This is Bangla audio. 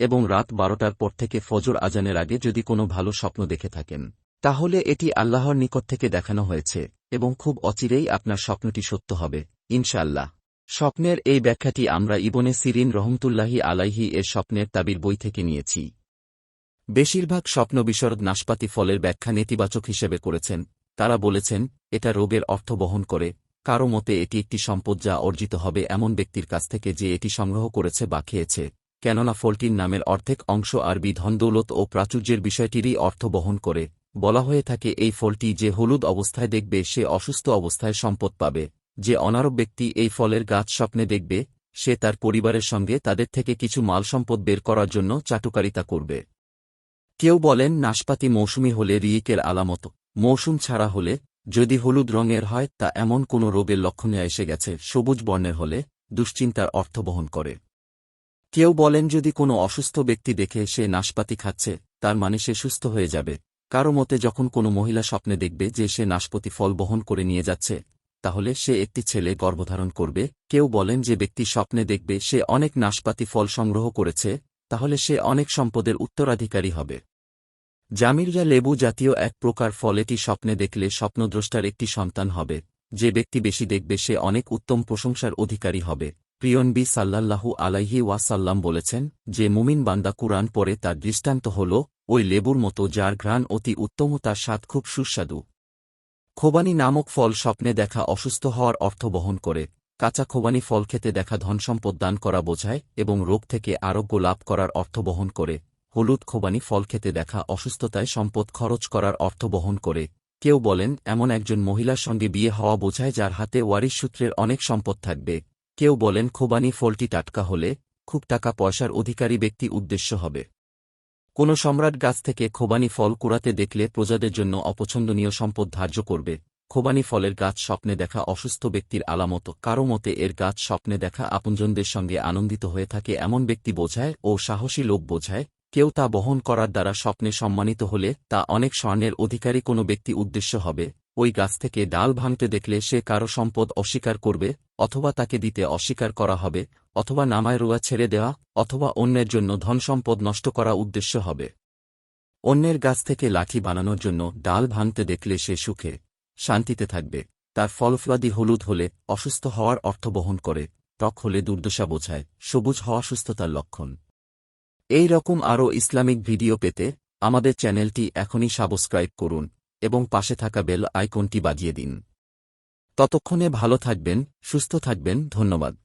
এবং রাত বারোটার পর থেকে ফজর আজানের আগে যদি কোনো ভালো স্বপ্ন দেখে থাকেন, তাহলে এটি আল্লাহর নিকট থেকে দেখানো হয়েছে এবং খুব অচিরেই আপনার স্বপ্নটি সত্য হবে, ইনশাআল্লাহ। স্বপ্নের এই ব্যাখ্যাটি আমরা ইবনে সিরিন রহমতুল্লাহি আলাইহি এর স্বপ্নের তাবির বই থেকে নিয়েছি। বেশিরভাগ স্বপ্ন বিশরদ নাশপাতি ফলের ব্যাখ্যা নেতিবাচক হিসেবে করেছেন। তারা বলেছেন, এটা রোগের অর্থ বহন করে। কারও মতে এটি একটি সম্পদ যা অর্জিত হবে এমন ব্যক্তির কাছ থেকে যে এটি সংগ্রহ করেছে বা খেয়েছে। কেননা ফলটির নামের অর্ধেক অংশ আরবি ধনদৌলত ও প্রাচুর্যের বিষয়টিরই অর্থ বহন করে। বলা হয়ে থাকে, এই ফলটি যে হলুদ অবস্থায় দেখবে, সে অসুস্থ অবস্থায় সম্পদ পাবে। যে অনারব ব্যক্তি এই ফলের গাছ স্বপ্নে দেখবে, সে তার পরিবারের সঙ্গে তাদের থেকে কিছু মাল সম্পদ বের করার জন্য চাটুকারিতা করবে। কেউ বলেন, নাশপাতি মৌসুমি হলে রিয়েকের আলামত। মৌসুম ছাড়া হলে, যদি হলুদ রঙের হয়, তা এমন কোনো রোগের লক্ষণে এসে গেছে, সবুজ বর্ণের হলে, দুশ্চিন্তার অর্থ বহন করে। কেউ বলেন যদি কোনো অসুস্থ ব্যক্তি দেখে সে নাশপাতি খাচ্ছে, তার মানে সে সুস্থ হয়ে যাবে। কারও মতে যখন কোনো মহিলা স্বপ্নে দেখবে যে সে নাশপতি ফল বহন করে নিয়ে যাচ্ছে, তাহলে সে একটি ছেলে গর্ভধারণ করবে। কেউ বলেন যে ব্যক্তি স্বপ্নে দেখবে সে অনেক নাশপাতি ফল সংগ্রহ করেছে, তাহলে সে অনেক সম্পদের উত্তরাধিকারী হবে। জামিরজা লেবু জাতীয় এক প্রকার ফল এটি স্বপ্নে দেখলে স্বপ্নদ্রষ্টার একটি সন্তান হবে। যে ব্যক্তি বেশি দেখবে সে অনেক উত্তম প্রশংসার অধিকারী হবে। প্রিয়নবী সাল্লাল্লাহু আলাইহি ওয়াসাল্লাম বলেছেন, যে মুমিন বান্দা কুরআন পরে তার দৃষ্টান্ত হল, ওই লেবুর মতো যার ঘ্রাণ অতি উত্তম তার স্বাদ খুব সুস্বাদু। খোবানি নামক ফল স্বপ্নে দেখা অসুস্থ হওয়ার অর্থ বহন করে, কাঁচা খোবানি ফল খেতে দেখা ধনসম্পদ দান করা বোঝায় এবং রোগ থেকে আরোগ্য লাভ করার অর্থ বহন করে, হলুদ খোবানি ফল খেতে দেখা অসুস্থতায় সম্পদ খরচ করার অর্থ বহন করে। কেউ বলেন, এমন একজন মহিলার সঙ্গে বিয়ে হওয়া বোঝায় যার হাতে ওয়ারিশ সূত্রের অনেক সম্পদ থাকবে। কেউ বলেন খোবানি ফলটি টাটকা হলে খুব টাকা পয়সার অধিকারী ব্যক্তি উদ্দেশ্য হবে। কোনো সম্রাট গাছ থেকে খোবানি ফল কুড়াতে দেখলে প্রজাদের জন্য অপছন্দনীয় সম্পদ ধার্য করবে। খোবানি ফলের গাছ স্বপ্নে দেখা অসুস্থ ব্যক্তির আলামত। কারও মতে, এর গাছ স্বপ্নে দেখা আপনজনদের সঙ্গে আনন্দিত হয়ে থাকে এমন ব্যক্তি বোঝায় ও সাহসী লোক বোঝায়। কেউ তা বহন করার দ্বারা স্বপ্নে সম্মানিত হলে তা অনেক স্বর্ণের অধিকারী কোনো ব্যক্তি উদ্দেশ্য হবে। ওই গাছ থেকে ডাল ভাঙতে দেখলে সে কারও সম্পদ অস্বীকার করবে, অথবা তাকে দিতে অস্বীকার করা হবে, অথবা নামায় রোয়া ছেড়ে দেওয়া, অথবা অন্যের জন্য ধনসম্পদ নষ্ট করা উদ্দেশ্য হবে। অন্যের গাছ থেকে লাঠি বানানোর জন্য ডাল ভাঙতে দেখলে সে সুখে, শান্তিতে থাকবে, তার ফলফলাদি হলুদ হলে অসুস্থ হওয়ার অর্থ বহন করে ত্বক হলে দুর্দশা বোঝায়, সবুজ হওয়া সুস্থতার লক্ষণ। এই রকম আরও ইসলামিক ভিডিও পেতে আমাদের চ্যানেলটি এখনই সাবস্ক্রাইব করুন। এবং পাশে থাকা বেল আইকনটি বাজিয়ে দিন। ততক্ষণে ভালো থাকবেন সুস্থ থাকবেন ধন্যবাদ।